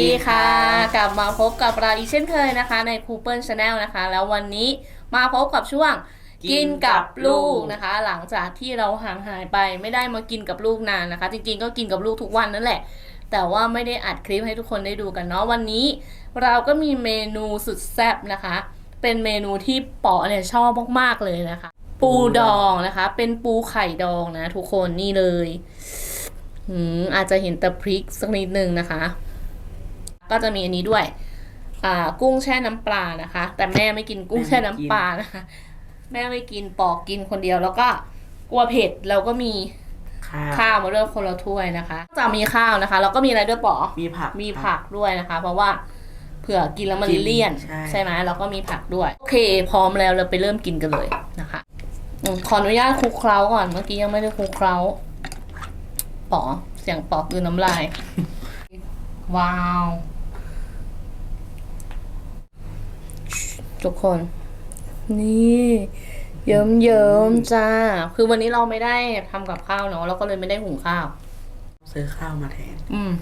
ดีค่ะ กลับมาพบกับเราอีกเช่นเคยนะคะ ใน c o o p e r Channel นะคะ แล้ววันนี้มาพบกับช่วงกินกับลูกนะคะ หลังจากที่เราห่างหายไปไม่ได้มากินกับลูกนานนะคะ จริงๆก็กินกับลูกทุกวันนั่นแหละ แต่ว่าไม่ได้อัดคลิปให้ทุกคนได้ดูกันเนาะวันนี้ เราก็มีเมนูสุดแซ่บนะคะ เป็นเมนูที่ป๋อเนี่ยชอบมากๆเลยนะคะ ปูดองนะคะ เป็นปูไข่ดองนะ ทุกคนนี่เลยอืมอาจจะเห็นแต่พริกสักนิดนึงนะคะ ก็จะมีอันนี้ด้วยอ่ากุ้งแช่น้ำปลานะคะ แต่แม่ไม่กินกุ้งแช่น้ำปลานะคะ แม่ไม่กินปอกกินคนเดียว แล้วก็กลัวเผ็ดเราก็มีข้าวข้าวมาด้วยคนละถ้วยนะคะจะมีข้าวนะคะแล้วก็มีอะไรด้วยปอมีผักมีผักด้วยนะคะ เพราะว่าเผื่อกินแล้วมันกินเลี่ยนใช่ใช่ไหมแล้วก็มีผักด้วย โอเค พร้อมแล้วเราไปเริ่มกินกันเลยนะคะอืมขออนุญาตคลุกเคล้าก่อนเมื่อกี้ยังไม่ได้คลุกเคล้าปอเสียงปอกคือน้ำลาย ว้าว ทุกคน นี่เยิ้มเยิ้มๆจ้า คือวันนี้เราไม่ได้ทำกับข้าวเนาะเราก็เลยไม่ได้หุงข้าว ซื้อข้าวมาแทน อืม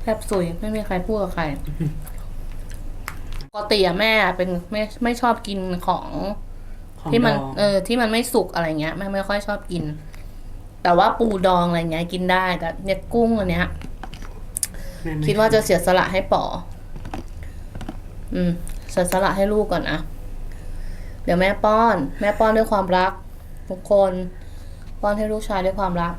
แทบสุยไม่มีใครพูดกับใครปกติอะแม่เป็นไม่ไม่ชอบกินของของที่มันดองเออ ที่มันไม่สุกอะไรเงี้ยแม่ไม่ค่อยชอบกิน แต่ว่าปูดองอะไรเงี้ยกินได้แต่เนี่ยกุ้งอันเนี้ยแม่ไม่คิดว่าจะเสียสละให้ป๋ออืมเสียสละให้ลูกก่อนนะเดี๋ยวแม่ป้อน แม่ป้อนด้วยความรัก ทุกคน ป้อนให้ลูกชายด้วยความรัก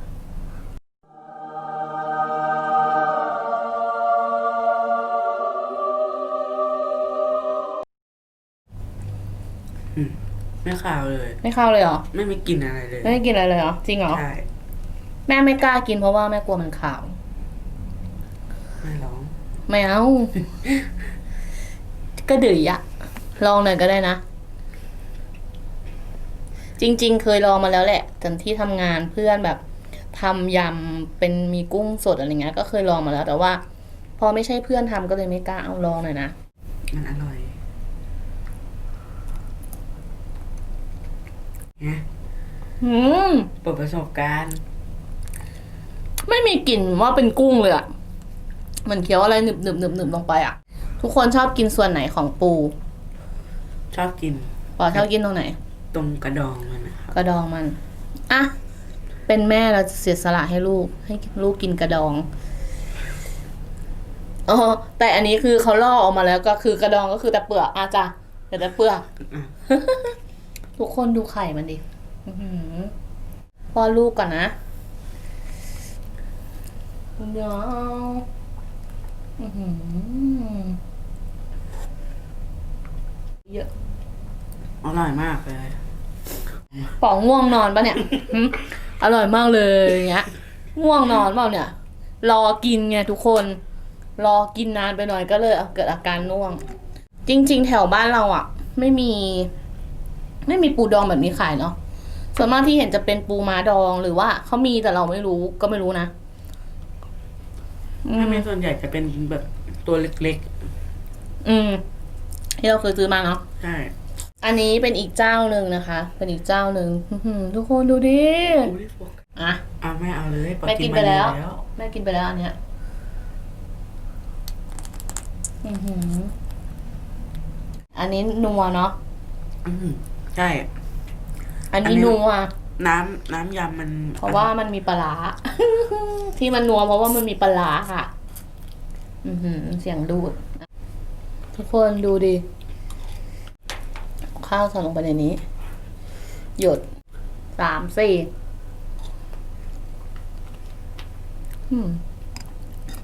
ไม่ข้าวเลย ไม่เข้าเลยเหรอ ไม่มีกลินอะไรเลย ไม่ได้กินอะไรเลยเหรอ จริงเหรอ ใช่ แม่ไม่กล้ากินเพราะว่าแม่กลัวมันขาว ไม่ร้องไม่เอา ก็ดื้ออะลองหน่อยก็ได้นะ จริง ๆ เคยลองมาแล้วแหละตอนที่ทำงานเพื่อนแบบทำยำเป็นมีกุ้งสดอะไรเงี้ย ก็เคยลองมาแล้ว แต่ว่า พอไม่ใช่เพื่อนทำก็เลยไม่กล้าเอาลองหน่อยนะ มันอร่อยเนี่ยอืมเปิดประสบการณ์ ไม่มีกลิ่นว่าเป็นกุ้งเลยอะเหมือนเคี้ยวอะไรหนึบหนึบหนึบหนึบลงไปอะทุกคนชอบกินส่วนไหนของปูชอบกินปอชอบกินตรงไหน ตรงกระดองมันนะครับกระดองมันอะเป็นแม่เราจะเสียสละให้ลูก ให้ลูกกินกระดองอ๋อแต่อันนี้คือเขาล่อออกมาแล้วก็คือกระดองก็คือแต่เปลือกอาจ้ะแต่แต่เปลือกอะทุกคนดูไข่มันดิอื้อหือป้อนลูกก่อนนะ เดี๋ยวอื้อหือเยอะอร่อยมากเลย ป๋องง่วงนอนปะเนี่ยหึอร่อยมากเลยอย่างเงี้ย ง่วงนอนเปล่าเนี่ย รอกินไงทุกคน รอกินนานไปหน่อยก็เลยเกิดอาการง่วง จริง ๆ แถวบ้านเราอะ ไม่มี ไม่มีปูดองแบบนี้ขายเนาะส่วนมากที่เห็นจะเป็นปูม้าดองหรือว่าเขามีแต่เราไม่รู้ก็ไม่รู้นะ อืไม่มไม่ส่วนใหญ่จะเป็นแบบตัวเล็กอืมที่เราเคยซื้อมาเนาะ ๆ ใช่อันนี้เป็นอีกเจ้าหนึ่งนะคะ เป็นอีกเจ้าหนึ่งอื้อหือทุกคนดูดิอุ๊ยอะ อะไม่เอาเลยปแม่กินมาไปแล้วเยแม่กินไปแล้วอันเนี้ยอือหืออันนี้นัวเนาะ อืมใช่ อันอันนี้นี้นัว น้ำน้ำยำมันเพราะว่ามันมีปลาร้า ที่มันนัวเพราะว่ามันมีปลาร้าค่ะ อือหือ เสียงดูด ทุกคนดูดิ ข้าวใส่ลงไปในนี้ หยดสามสี่อืม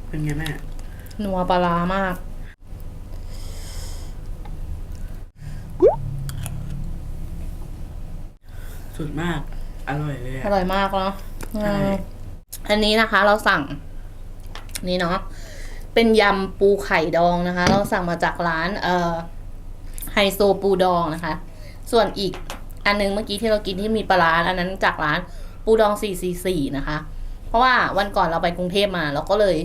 เป็นไงแม่นัวปลาร้ามาก สุดมาก อร่อยเลยออะร่อยมากเนาะใช่ อืมอันนี้นะคะเราสั่ง นี่เนาะ เป็นยำปูไข่ดองนะคะ เราสั่งมาจากร้านเอ่อไฮโซปูดองนะคะ ส่วนอีกอันนึงเมื่อกี้ที่เรากินที่มีปลาร้าอันนั้นจากร้านปูดอง 444 นะคะ เพราะว่าวันก่อนเราไปกรุงเทพมา เราก็เลย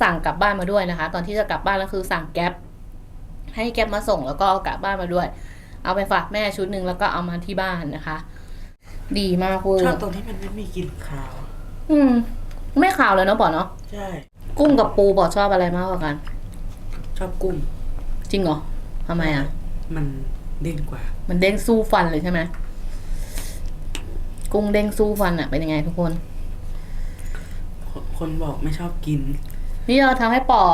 สั่งกลับบ้านมาด้วยนะคะ ตอนที่จะกลับบ้านก็คือสั่งแก๊ปให้แก๊ปมาส่งแล้วก็เอากลับบ้านมาด้วย เอาไปฝากแม่ชุดหนึ่งแล้วก็เอามาที่บ้านนะคะ ดีมากเวอชอบร์ตรงที่มันไม่มีกลิ่นคาว อืม ไม่ขาวเลยเนาะปอเนาะใช่ กุ้งกับปูปอชอบอะไรมากกว่ากัน ชอบกุ้ง จริงเหรอทำไมอะ มันเด้งกว่า มันเด้งสู้ฟันเลยใช่ไหมกุ้งเด้งสู้ฟันอะเป็นยังไงทุกคน คนคนบอกไม่ชอบกินนี่เราทำให้ป๋อ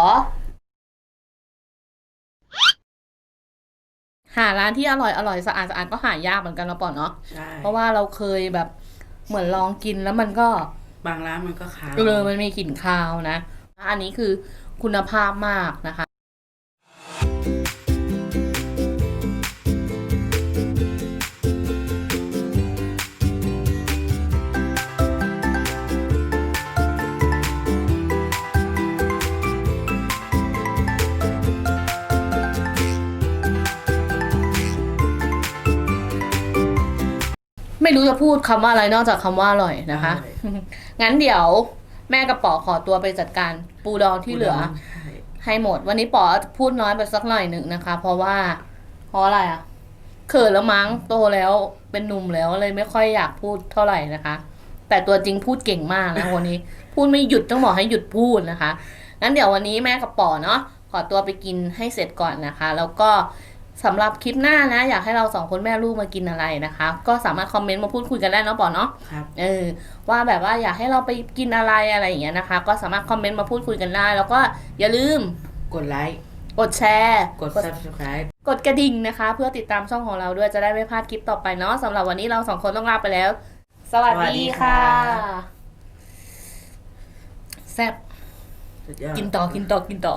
หาร้านที่อร่อยอร่อยสะอาดสะอาดก็หายากเหมือนกันนะป๋อเนาะใช่เพราะว่าเราเคยแบบเหมือนลองกินแล้วมันก็บางร้านมันก็คาวเออมันมีกลิ่นคาวนะ อันนี้คือคุณภาพมากนะคะ ไม่รู้จะพูดคำว่าอะไรนอกจากคำว่าอร่อยนะคะงั้นเดี๋ยวแม่กับป๋อขอตัวไปจัดการปูดองที่เหลือ ใช่ให้หมด วันนี้ป๋อพูดน้อยไปสักหน่อยหนึ่งนะคะ เพราะว่าเพราะอะไรอะเขินแล้วมั้งโตแล้วเป็นหนุ่มแล้วเลยไม่ค่อยอยากพูดเท่าไหร่นะคะ แต่ตัวจริงพูดเก่งมากนะวันนี้ พูดไม่หยุดต้องบอกให้หยุดพูดนะคะงั้นเดี๋ยววันนี้แม่กับป๋อเนาะขอตัวไปกินให้เสร็จก่อนนะคะ แล้วก็ สำหรับคลิปหน้านะ อยากให้เราสองคนแม่ลูกมากินอะไรนะคะ ก็สามารถคอมเมนต์มาพูดคุยกันได้เนาะป๋อเนาะครับเออว่าแบบว่าอยากให้เราไปกินอะไรอะไรอย่างเงี้ยนะคะ ก็สามารถคอมเมนต์มาพูดคุยกันได้ แล้วก็อย่าลืมกดไลค์กดแชร์ กด subscribe กดกระดิ่งนะคะ เพื่อติดตามช่องของเราด้วยจะได้ไม่พลาดคลิปต่อไปเนาะสำหรับวันนี้เราสองคนต้องลาไปแล้ว สวัสสวัสดีดีค่ะค่ะแซ่บสุดยอดกินต่อกินต่อกินต่อ